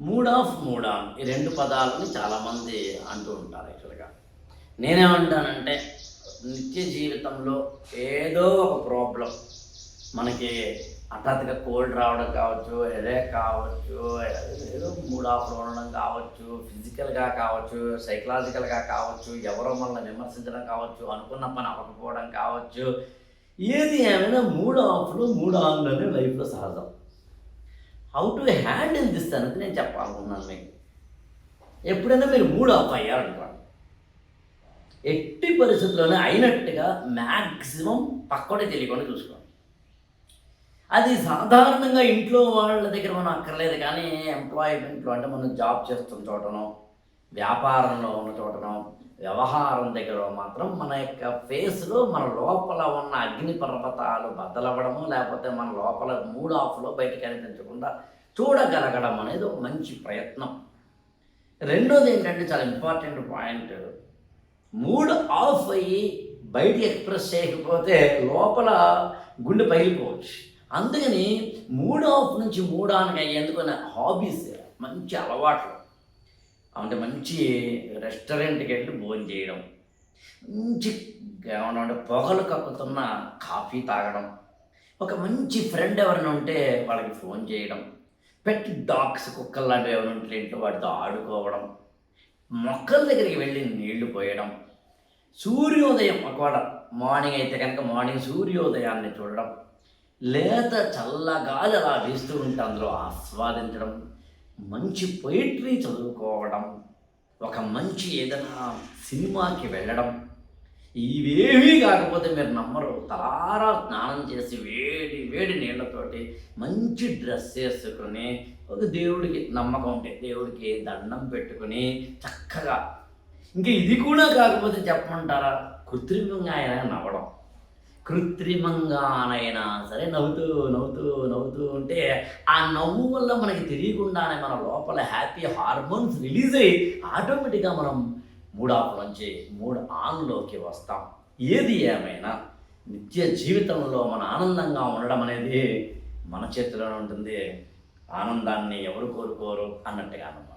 Mood of mood on. ఈ రెండు పదాలని చాలామంది అంటూ ఉంటారు యాక్చువల్గా. నేనేమంటానంటే నిత్య జీవితంలో ఏదో ఒక ప్రాబ్లం మనకి హఠాత్తుగా కోల్డ్ రావడం కావచ్చు ఎదే కావచ్చు ఏదో మూడ్ ఆఫ్లో ఉండడం కావచ్చు ఫిజికల్గా కావచ్చు సైకలాజికల్గా కావచ్చు ఎవరో మనల్ని విమర్శించడం కావచ్చు అనుకున్న పని అవ్వకపోవడం కావచ్చు ఏది ఏమైనా మూడ్ ఆఫ్లు మూడ్ ఆన్లోనే లైఫ్లో సహజం. హౌ టు హ్యాండిల్ దిస్ అనేది నేను చెప్పాలనుకున్నాను మీకు. ఎప్పుడైనా మీరు మూడ్ ఆఫ్ అయ్యారనుకోండి. ఎట్టి పరిస్థితుల్లోనే అయినట్టుగా మ్యాక్సిమం పక్కనే తెలియకుండా చూసుకోండి. అది సాధారణంగా ఇంట్లో వాళ్ళ దగ్గర మనం అక్కర్లేదు కానీ ఎంప్లాయ్మెంట్లో అంటే మనం జాబ్ చేస్తున్న చోటనో వ్యాపారంలో ఉన్న చోటనో వ్యవహారం దగ్గర మాత్రం మన యొక్క ఫేస్లో మన లోపల ఉన్న అగ్ని పర్వతాలు బద్దలవ్వడము లేకపోతే మన లోపల మూడ్ ఆఫ్లో బయటకు కనిపించకుండా చూడగలగడం అనేది ఒక మంచి ప్రయత్నం. రెండోది ఏంటంటే చాలా ఇంపార్టెంట్ పాయింట్. మూడ్ ఆఫ్ అయ్యి బయట ఎక్స్ప్రెస్ చేయకపోతే లోపల గుండె పగిలిపోవచ్చు. అందుకని మూడ్ ఆఫ్ నుంచి మూడ్ ఆన్కి అయ్యేందుకు హాబీస్ మంచి అలవాట్లు. అంటే మంచి రెస్టారెంట్కి వెళ్ళి భోజనం చేయడం మంచి ఏమన్నా పొగలు కక్కుతున్న కాఫీ తాగడం ఒక మంచి ఫ్రెండ్ ఎవరైనా ఉంటే వాళ్ళకి ఫోన్ చేయడం పెట్ డాగ్స్ కుక్కలు లాంటివి ఎవరైనా ఉంటే ఇంట్లో వాటితో ఆడుకోవడం మొక్కల దగ్గరికి వెళ్ళి నీళ్ళు పోయడం సూర్యోదయం ఒకవేళ మార్నింగ్ అయితే కనుక మార్నింగ్ సూర్యోదయాన్ని చూడడం లేత చల్లగాలి అలా వీస్తూ ఉంటే అందులో ఆస్వాదించడం మంచి పొయిట్రీ చదువుకోవడం ఒక మంచి ఏదైనా సినిమాకి వెళ్ళడం ఇవేమీ కాకపోతే మీరు నమ్మరు. తలారా స్నానం చేసి వేడి వేడి నీళ్ళతోటి మంచి డ్రెస్ వేసుకొని ఒక దేవుడికి నమ్మకం ఉంటే దేవుడికి దండం పెట్టుకొని చక్కగా. ఇంకా ఇది కూడా కాకపోతే చెప్పమంటారా? కృత్రిమంగా ఆయన నవ్వడం. కృత్రిమంగానైనా సరే నవ్వుతూ నవ్వుతూ నవ్వుతూ ఉంటే ఆ నవ్వు వల్ల మనకి తెలియకుండానే మన లోపల హ్యాపీ హార్మోన్స్ రిలీజ్ అయ్యి ఆటోమేటిక్గా మనం మూడ్ నుంచి మూడు ఆన్లోకి వస్తాం. ఏది ఏమైనా నిత్య జీవితంలో మన ఆనందంగా ఉండడం అనేది మన చేతిలోనే ఉంటుంది. ఆనందాన్ని ఎవరు కోరుకోరు అన్నట్టుగా అన్నమాట